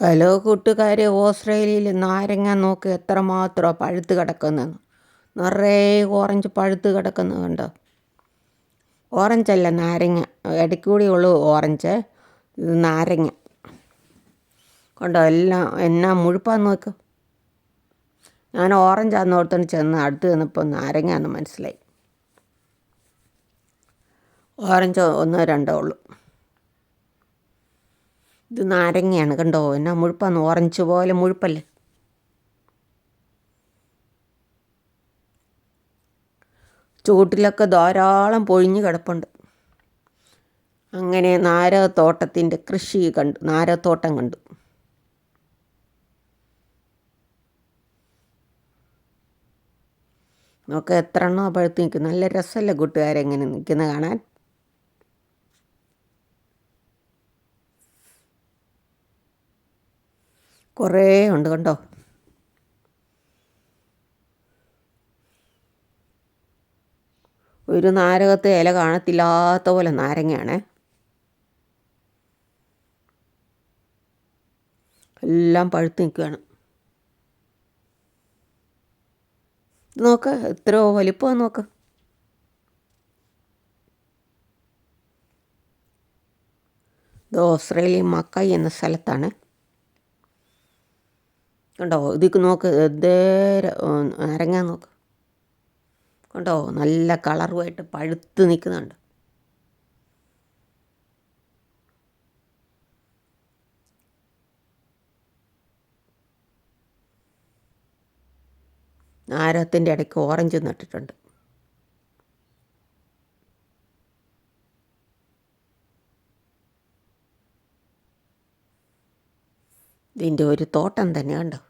Hello കൂട്ടുകാരെ ഓസ്ട്രേലിയയിൽ നാരങ്ങ നോക്ക് എത്രമാത്രം പഴുത്ത് കിടക്കുന്നതെന്ന്. നിറയെ ഓറഞ്ച് പഴുത്ത് കിടക്കുന്നത് കണ്ടോ? ഓറഞ്ചല്ല നാരങ്ങ. ഇടയ്ക്കൂടി ഉള്ളു ഓറഞ്ച് ഇത് നാരങ്ങ. കണ്ടോ എല്ലാം എന്നാ മുഴുപ്പാന്ന് നോക്ക്. ഞാൻ ഓറഞ്ചാന്ന് ഓർത്തോണ്ട് ചെന്ന് അടുത്ത് ചെന്നപ്പോൾ നാരങ്ങയാന്ന് മനസ്സിലായി. ഓറഞ്ച് ഒന്നോ രണ്ടോ ഉള്ളൂ. ഇത് നാരങ്ങയാണ് കണ്ടോ? എന്നാ മുഴുപ്പാന്ന് ഓറഞ്ച് പോലെ മുഴുപ്പല്ലേ? ചൂട്ടിലൊക്കെ ധാരാളം പൊഴിഞ്ഞ് കിടപ്പുണ്ട്. അങ്ങനെ നാരകത്തോട്ടത്തിന്റെ കൃഷി കണ്ടു. നാരകത്തോട്ടം കണ്ടു. നോക്ക എത്ര എണ്ണോ പഴുത്ത് നിൽക്കും നല്ല രസമല്ലേ കൂട്ടുകാരെങ്ങനെ നിൽക്കുന്ന കാണാൻ? കുറേ ഉണ്ട് കണ്ടോ? ഒരു നാരകത്തെ ഇല കാണത്തില്ലാത്ത പോലെ നാരങ്ങയാണ്. എല്ലാം പഴുത്ത് നിൽക്കുകയാണ്. നോക്ക് എത്രയോ വലിപ്പം നോക്ക്. ഇത് ഓസ്ട്രേലിയ മക്കായി എന്ന സ്ഥലത്താണ്. കണ്ടോ? ഇതിക്ക് നോക്ക് എന്തേരം അരങ്ങാൻ നോക്ക്. കണ്ടോ? നല്ല കളറുമായിട്ട് പഴുത്ത് നിൽക്കുന്നുണ്ട്. നാരത്തിന്റെ ഇടയ്ക്ക് ഓറഞ്ച് നട്ടിട്ടുണ്ട്. ഇതിന്റെ ഒരു തോട്ടം തന്നെ കണ്ടോ?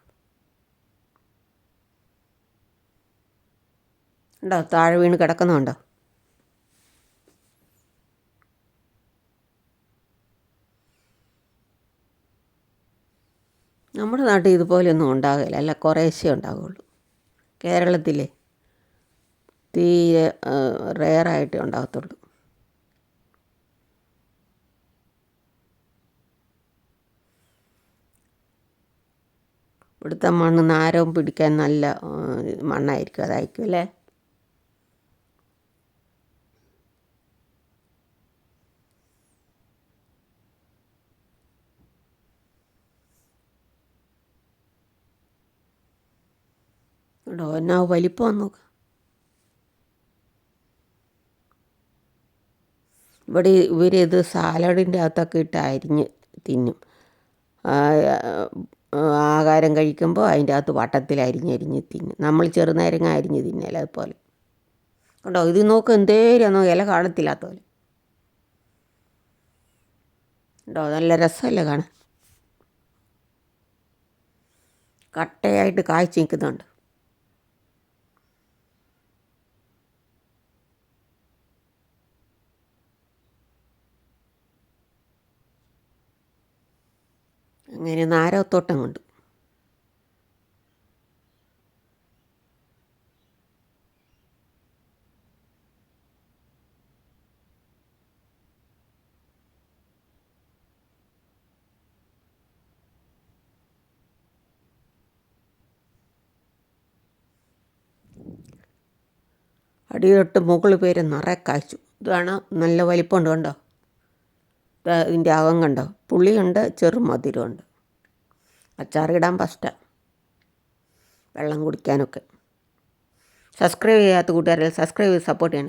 ഉണ്ടോ താഴെ വീണ് കിടക്കുന്നുണ്ടോ നമ്മുടെ നാട്ടിൽ ഇതുപോലെയൊന്നും ഉണ്ടാകില്ല അല്ല കുറേശ്ശേ ഉണ്ടാകുള്ളൂ കേരളത്തിലെ തീരെ റെയറായിട്ടേ ഉണ്ടാകത്തുള്ളൂ. ഇവിടുത്തെ മണ്ണ് നാരവും പിടിക്കാൻ നല്ല മണ്ണായിരിക്കും അതായിരിക്കും അല്ലേ? എന്നാ വലിപ്പം നോക്ക. ഇവിടെ ഇവരിത് സാലഡിന്റെ അകത്തൊക്കെ ഇട്ട് അരിഞ്ഞ് തിന്നും. ആഹാരം കഴിക്കുമ്പോൾ അതിന്റെ അകത്ത് വട്ടത്തിൽ അരിഞ്ഞരിഞ്ഞ് തിന്നും. നമ്മൾ ചെറുനാരങ്ങ അരിഞ്ഞ് തിന്നല അതുപോലെ. കണ്ടോ? ഇത് നോക്ക് എന്തേരാന്നോ ഇല കാണത്തില്ലാത്ത പോലെ കേട്ടോ നല്ല രസമല്ലേ കാണാൻ? കട്ടയായിട്ട് കായ്ച്ച് നിൽക്കുന്നുണ്ട്. അങ്ങനെ നാരോത്തോട്ടം കണ്ടു. അടി മുകൾ പേര് നിറയെ കായ്ച്ചു. ഇതാണ് നല്ല വലിപ്പമുണ്ട് കണ്ടോ? ഇതിന്റെ അകം കണ്ടോ? പുളിയുണ്ട് ചെറുമധുരമുണ്ട് അച്ചാറിടാൻ ഫസ്റ്റാണ് വെള്ളം കുടിക്കാനൊക്കെ. സബ്സ്ക്രൈബ് ചെയ്യാത്ത കൂട്ടുകാരെ സബ്സ്ക്രൈബ് ചെയ്ത് സപ്പോർട്ട് ചെയ്യണം.